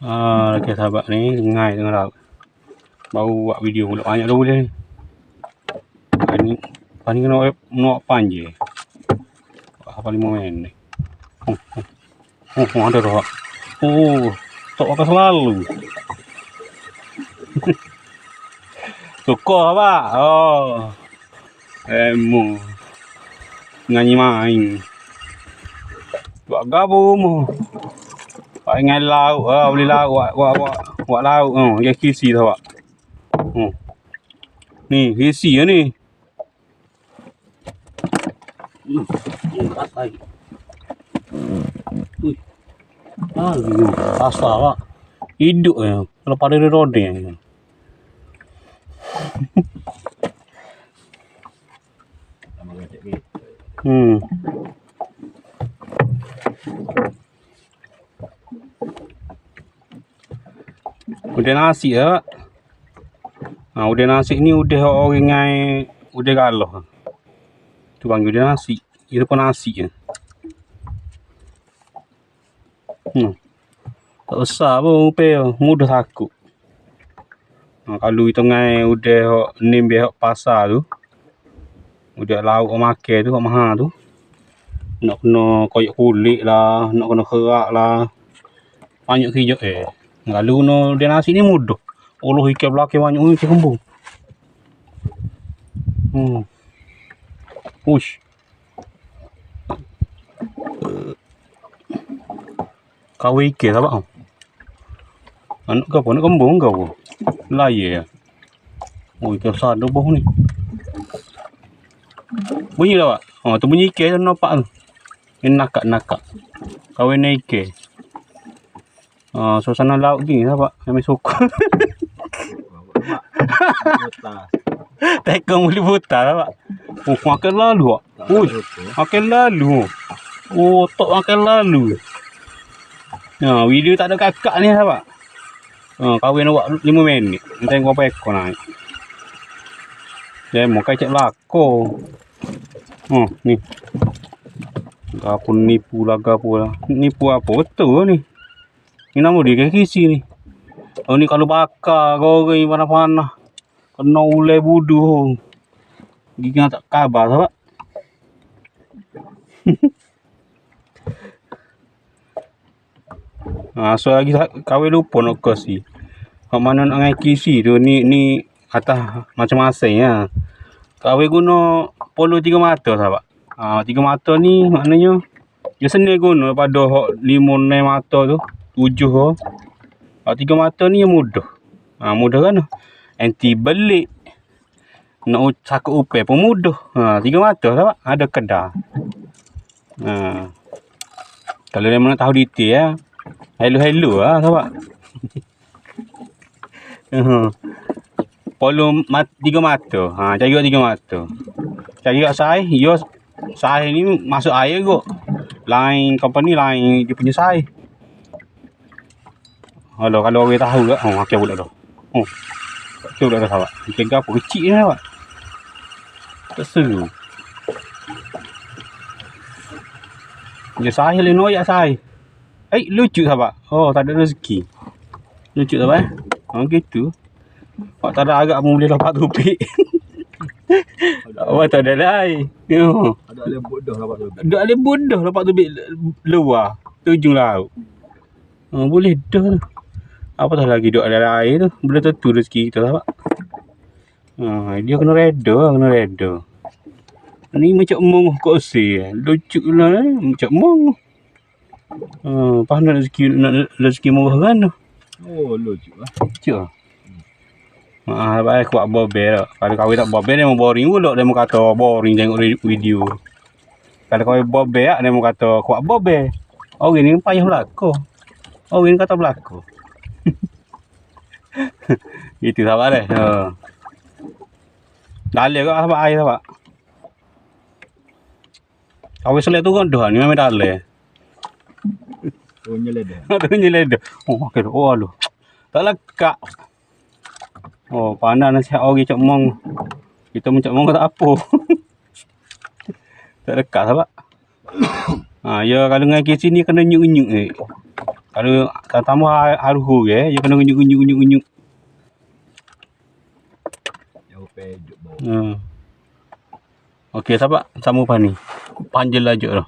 Ah, okey sahabat ni ngai tengah laut. Baru buat video pula banyak dah boleh ni. Ah, ni kena nak pan je. Apa lima main ni. Oh, oh. oh, ada dah. Oh, tak makan selalu. Suka apa? Oh. Emo. Nganyi main. Buat gabu mu. Pak ingat laut. Ah, boleh laut. Buat, buat, buat, buat laut. Oh, dia kisi tu, Pak. Oh. Ni, kisi ya ni. Hmm, kasai. Ui. Ah, kasar, Pak. Hidup ya. Kalau pada dia rodeng. Hmm. Udah nasi ya. Ha, udah nasi ni udah orang ngai udah galah. Tu panggil udah nasi. Itu pun nasi ya. Hmm. Tak besar pun upe mudah takut. Ha, kalau itu ngai udah nim dia pasar tu. Udah lauk makan tu mahal tu. Nak kena koyak kulit lah, nak kena kerak lah. Banyak kerja eh. Kalau no dia nasi ni mudah. Allah ikan belakang banyak ni kembung. Hmm. Ush. Kau ikan tak apa? Anak kau? Nak kembung kau? Laya ya. Oh besar dah bawah ni. Bunyi tak pak? Oh tu bunyi ikan tu nampak tu. Ini nakak-nakak. Kahwin ikan. Ah, suasana laut ni lah pak. Kami suka. Tekong boleh putar lah pak. Oh, makan lalu pak. Uish, makan lalu. Oh, tak makan lalu. Ha, video tak ada kakak ni lah pak. Ha, kahwin awak 5 minit. Tengok berapa ekor naik. Dia mau kacak belako. Oh, ni. Gapo nipu lah gapo lah. Nipu apa betul ni. Ni nama dia kisi ni. Oh ni kalau bakar goreng panah-panah. Kena ulai budu. Gigi tak kabar tak? ha, so lagi kawin lupa nak kasi. Kau mana nak ngai kisi tu ni ni atas macam-macam ya. Kawin guna polo tiga mata sahabat. Ha, tiga mata ni maknanya dia senil guna pada hok lima mata tu. Tujuh ho. Ha, tiga mata ni yang mudah. Ha, mudah kan? Anti belik. Nak sakut upel pun mudah. Ha, tiga mata sahabat. Ada kedai. Ha. Kalau dia nak tahu detail ya. Hello-hello lah sahabat. Ha. Polo mat, tiga mata. Ha, cari tiga mata. Cari kat saya, yo saya ni masuk air kot. Lain company lain dia punya saya. Kalau kalau orang tahu ke, oh makan pula dah. Oh. Tu dah dah sahabat. Ikan gapo kecil ni sahabat. Tak seru. Dia saya le noyak saya. Eh lucu sahabat. Oh tak ada rezeki. Lucu sahabat eh. Ha gitu. Pak tak ada agak pun boleh dapat topik. Apa tak ada lain. Yo. Ada ada bodoh Pak tu. Ada ada bodoh dapat topik luar. Tujung laut. Ha, boleh dah tu. Apa tak lagi duk ada air tu. Boleh tentu rezeki kita lah pak. Ha, dia kena reda lah, kena reda. Ni macam mung kat usi. Lucu lah eh. Macam mung. Ha, pas nak rezeki, nak rezeki murah kan tu. Oh, lucu lah. Lucu lah. Ha, baik kuat bobel lah. Kalau kau tak bobel, dia mau boring pula. Dia mau kata boring tengok video. Kalau kau bobel, dia mau kata kuat bobel. Orang ni payah berlaku. Orang ni kata berlaku. Itu sahabat dia. Ha. Dalil kat sahabat air sahabat. Kau selek tu kan dah ni memang dalil. Oh, nyeleda. tu nyeleda. Oh, okey. Oh, aduh. Tak lekak. Oh, pandai nasihat orang cak mong. Kita mencak mong tak apa. tak dekat sahabat. ha, ya kalau dengan kes ni kena nyuk-nyuk eh. Kalau kalau tambah aruh ke, dia kena unyuk-unyuk-unyuk-unyuk. Jauh peduk bawah. Hmm. Okey, sahabat. Sama apa ni? Panjang lajuk dah.